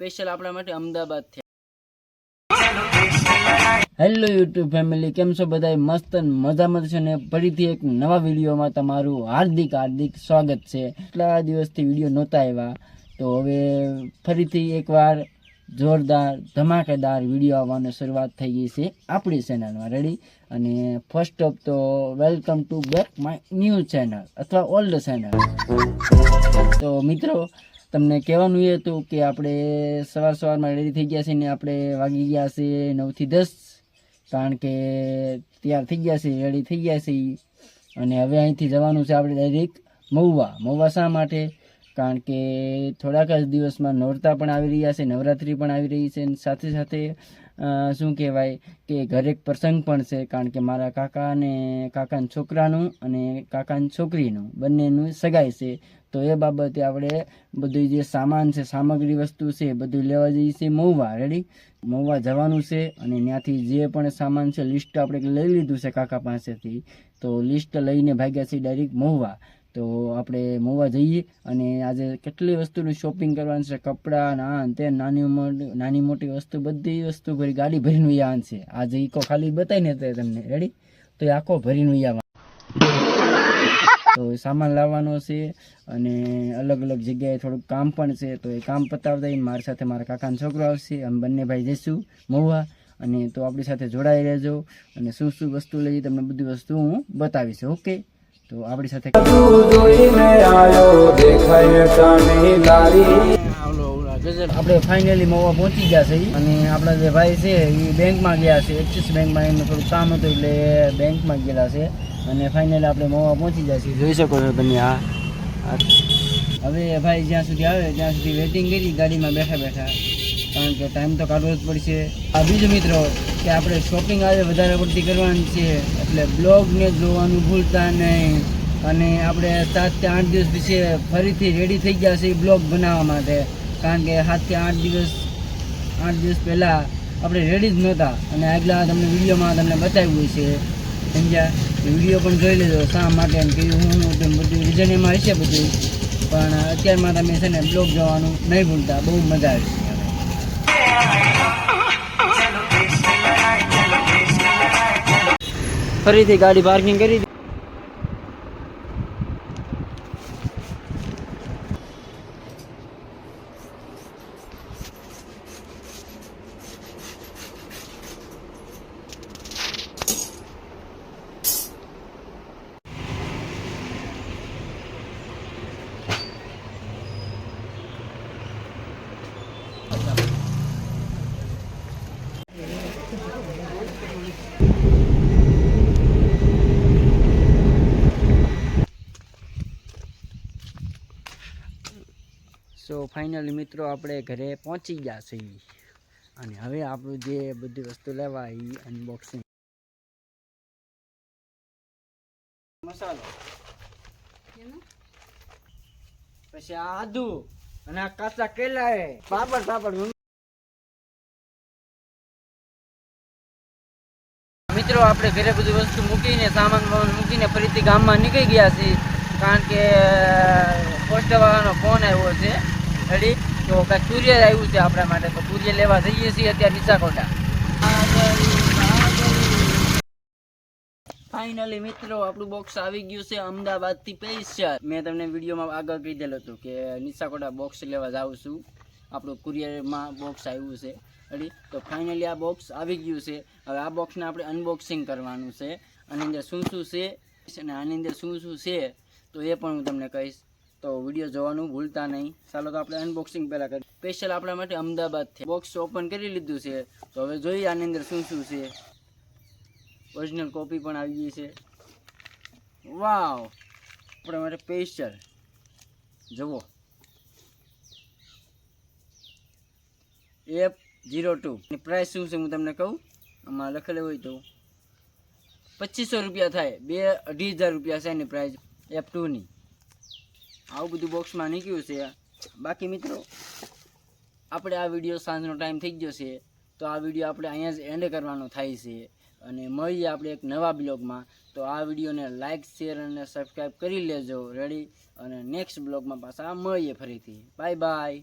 Special આપણા માટે અમદાવાદથી હેલો યુટ્યુબ ફેમિલી કેમ છો બધા મસ્ત મજામાં છે ને ફરીથી એક નવા વિડીયોમાં તમારું હાર્દિક હાર્દિક સ્વાગત છે. એટલા દિવસથી વીડિયો નહોતા આવ્યા, તો હવે ફરીથી એકવાર જોરદાર, ધમાકેદાર વીડિયો આવવાની શરૂઆત થઈ ગઈ છે આપણી ચેનલમાં રેડી અને ફર્સ્ટ ઓફ તો welcome to back my new channel અથવા ઓલ્ડ ચેનલ તો મિત્રો તમને કહેવાનું એ હતું કે આપણે સવાર સવારમાં રેડી થઈ ગયા છે ને આપણે વાગી ગયા છે નવથી દસ, કારણ કે તૈયાર થઈ ગયા છે રેડી થઈ ગયા છે અને હવે અહીંથી જવાનું છે આપણે ડાયરેક્ટ મહુવા. મહુવા શા માટે? કારણ કે થોડાક જ દિવસમાં નોરતા પણ આવી રહ્યા છે, નવરાત્રિ પણ આવી રહી છે અને સાથે સાથે શું કહેવાય કે ઘરે એક પ્રસંગ પણ છે, કારણ કે મારા કાકા અને કાકાના છોકરાનું અને કાકાની છોકરીનું બંનેનું સગાઈ છે. તો એ બાબતે આપણે બધું જે સામાન છે, સામગ્રી વસ્તુ છે, એ બધું લેવા જઈએ છીએ મહુવા. રેડી મહુવા જવાનું છે અને ત્યાંથી જે પણ સામાન છે લિસ્ટ આપણે લઈ લીધું છે કાકા પાસેથી, તો લિસ્ટ લઈને ભાગ્યા છીએ ડાયરેક્ટ મહુવા. તો આપણે મોવા જઈએ અને આજે કેટલી વસ્તુનું શોપિંગ કરવાનું છે? કપડાં ના તે નાની મોટી નાની મોટી વસ્તુ, બધી વસ્તુ ભરી, ગાડી ભરીને યાન છે. આજે ઈકો ખાલી બતાવીને તે તમને. રેડી તો એ આખો ભરીને આવવાનું તો સામાન લાવવાનો છે અને અલગ અલગ જગ્યાએ થોડુંક કામ પણ છે. તો એ કામ પતાવતા મારી સાથે મારા કાકાનો છોકરો આવશે. અમે બંને ભાઈ જઈશું મહુવા અને તો આપણી સાથે જોડાઈ રહેજો. અને શું શું વસ્તુ લઈએ તમને બધી વસ્તુ હું બતાવીશ. ઓકે તો આપણી સાથે આપણે ફાઇનલી મોવા પહોંચી ગયા છે અને આપણા જે ભાઈ છે એ બેંકમાં ગયા છે એક્સિસ બેંકમાં એમને થોડું કામ હતું એટલે બેંકમાં ગયેલા છે. અને ફાઇનલી આપણે મોવા પહોંચી ગયા છીએ. જોઈ શકો છો તમે આ. હવે ભાઈ જ્યાં સુધી આવે, ત્યાં સુધી વેટિંગ કરી, ગાડીમાં બેઠા બેઠા. કારણ કે ટાઈમ તો કાઢવો જ પડશે. આ બીજો મિત્રો, કે આપણે શોપિંગ આજે વધારે પડતી કરવાની છે. એટલે બ્લોગને જોવાનું ભૂલતા નહીં. અને આપણે સાતથી આઠ દિવસ પછી ફરીથી રેડી થઈ ગયા છે બ્લોગ બનાવવા માટે. કારણ કે સાતથી આઠ દિવસ આઠ દિવસ પહેલાં આપણે રેડી જ નહોતા. અને આગલા તમને વિડીયોમાં તમને બતાવ્યું છે. સમજ્યા? વીડિયો પણ જોઈ લેજો, શા માટે એમ કીધું હું બધું રીઝન એમાં હશે બધું. પણ અત્યારમાં તમે છે ને બ્લોગ જોવાનું નહીં ભૂલતા, બહુ મજા આવશે. ફરીથી ગાડી પાર્કિંગ કરી ફાઇનલી મિત્રો આપણે ઘરે પહોંચી ગયા છીએ અને હવે આપણું જે બધી વસ્તુ લેવા એ અનબોક્સિંગ મસાલો. પછી આ આદુ અને આ કાચા કેલા એ. પાપડ પાપડ મિત્રો આપણે ઘરે બધી વસ્તુ મૂકીને સામાન વામાન મૂકીને ફરીથી ગામમાં નીકળી ગયા છીએ. કારણ કે પોસ્ટ વાળાનો ફોન આવ્યો છે. રેડી તો કાંઈક કુરિયર આવ્યું છે આપણા માટે. તો કુરિયર લેવા જઈએ છીએ અત્યારે નિશાકોટા ફાઇનલી મિત્રો, આપણું બોક્સ આવી ગયું છે અમદાવાદથી પૈસા. મેં તમને વિડીયોમાં આગળ કીધેલું હતું કે નિશાકોટા બોક્સ લેવા જાઉં છું. આપણું કુરિયરમાં બોક્સ આવ્યું છે. અડી તો ફાઇનલી આ બોક્સ આવી ગયું છે. હવે આ બોક્સને આપણે અનબોક્સિંગ કરવાનું છે. આની અંદર શું શું છે અને આની અંદર શું શું છે, તો એ પણ હું તમને કહીશ. તો વીડિયો જોવાનું ભૂલતા નહીં. ચાલો તો આપણે અનબોક્સિંગ પહેલાં કરીએ. સ્પેશિયલ આપણા માટે અમદાવાદથી બોક્સ ઓપન કરી લીધું છે. તો હવે જોઈએ આની અંદર શું શું છે. ઓરિજિનલ કોપી પણ આવી ગઈ છે. વાવ આપણા માટે સ્પેશિયલ જુઓ. એફ જીરો ટુ પ્રાઇસ શું છે હું તમને કહું? આમાં લખેલું હોય તો પચીસો રૂપિયા થાય. બે અઢી હજાર રૂપિયા છે એની પ્રાઇસ એફ ટુની આવું બધું બોક્સમાં નીકળ્યું છે. બાકી મિત્રો, આપણે આ વીડિયો સાંજનો ટાઈમ થઈ ગયો છે, તો આ વીડિયો આપણે અહીંયા જ એન્ડ કરવાનો થાય છે. અને મળીએ આપણે એક નવા બ્લોગમાં. તો આ વિડીયોને લાઇક શેર અને સબસ્ક્રાઈબ કરી લેજો. રેડી અને નેક્સ્ટ બ્લોગમાં પાછા મળીએ ફરીથી. Bye bye